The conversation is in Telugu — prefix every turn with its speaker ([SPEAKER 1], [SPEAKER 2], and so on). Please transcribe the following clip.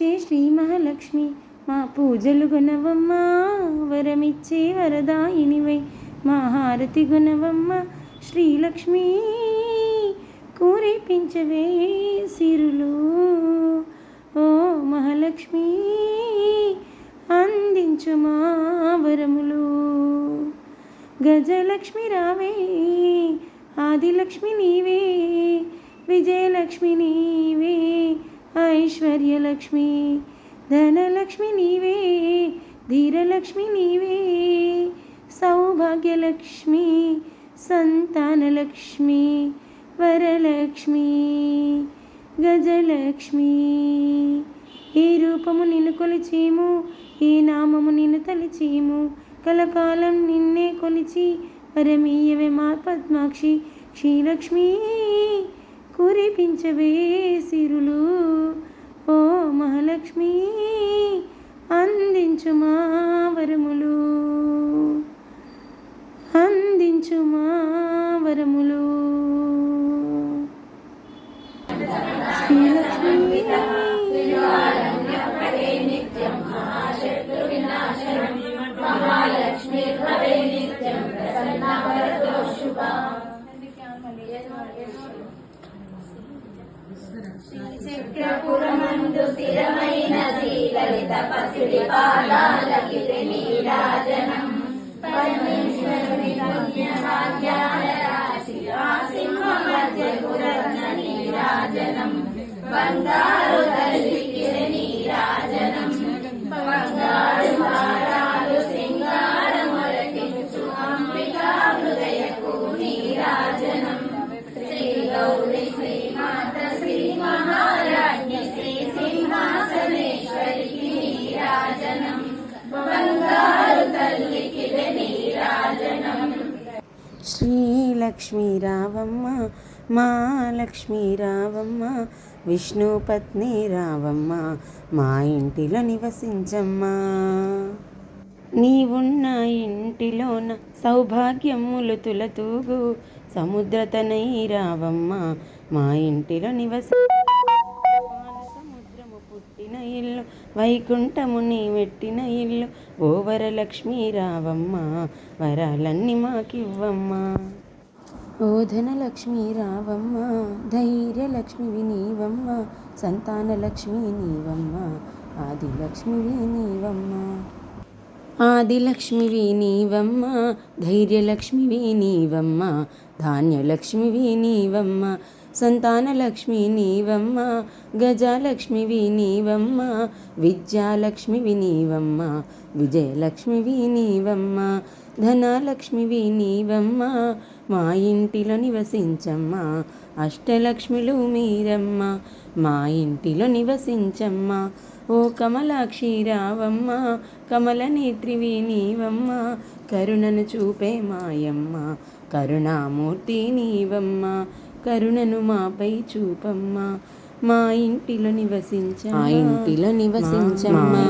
[SPEAKER 1] వరమిచ్చే శ్రీ మహాలక్ష్మి మా పూజలు గుణవమ్మ వరమిచ్చే వరదాయినివై. మా హారతి గుణవమ్మ శ్రీలక్ష్మి కూరేపించవే సిరులు. ఓ మహాలక్ష్మి అందించు మా వరములు. గజలక్ష్మి రావే ఆదిలక్ష్మి నీవే విజయలక్ష్మి నీవే. ఐశ్వర్యలక్ష్మి ధనలక్ష్మి నీవే ధీరలక్ష్మి నీవే సౌభాగ్యలక్ష్మి సంతానలక్ష్మి వరలక్ష్మి గజలక్ష్మి. ఏ రూపము నిన్ను కొలిచేము ఏ నామము నిన్ను తలిచేము. కలకాలం నిన్నే కొలిచి వరమీయవే మా పద్మాక్షి శ్రీలక్ష్మి కురిపించవే సిరులు. ఓ మహాలక్ష్మి అందించు మా వరములు. అందించు మా వరములు. శ్రీల
[SPEAKER 2] చక్రపురమందు స్థిరమైనది లలిత పసిడి పాదాలకి నీరాజనం
[SPEAKER 1] శ్రీలక్ష్మీ రావమ్మ మా లక్ష్మీ రావమ్మ విష్ణుపత్ని రావమ్మ మా ఇంటిలో నివసించమ్మా. నీవున్న ఇంటిలోన సౌభాగ్యములు తులతూగు సముద్రతనై రావమ్మ మా ఇంటిలో నివసి పుట్టిన ఇల్లు వైకుంఠముని పెట్టిన ఇల్లు. ఓ వరలక్ష్మి రావమ్మ వరాలన్నీ మాకివ్వమ్మా. ఓ ధనలక్ష్మి రావమ్మ ధైర్యలక్ష్మి వినీవమ్మ సంతానలక్ష్మి నీవమ్మ ఆదిలక్ష్మివి వినీవమ్మ ఆదిలక్ష్మివి నీవమ్మ ధైర్యలక్ష్మివి నీవమ్మ ధాన్యలక్ష్మివి నీవమ్మ సంతానలక్ష్మి నీవమ్మ గజాలక్ష్మివి నీవమ్మ విద్యాలక్ష్మివి నీవమ్మ విజయలక్ష్మివి నీవమ్మ ధనలక్ష్మివి నీవమ్మ మా ఇంటిలో నివసించమ్మ అష్టలక్ష్మిలు మీరమ్మ మా ఇంటిలో నివసించమ్మ ఓ కమలాక్షి రావమ్మ కమల నేత్రివి నీవమ్మ కరుణను చూపే మాయమ్మ కరుణామూర్తి నీవమ్మ కరుణను మాపై చూపమ్మ మా ఇంటిలో నివసించ మా ఇంటిలో నివసించమ్మా.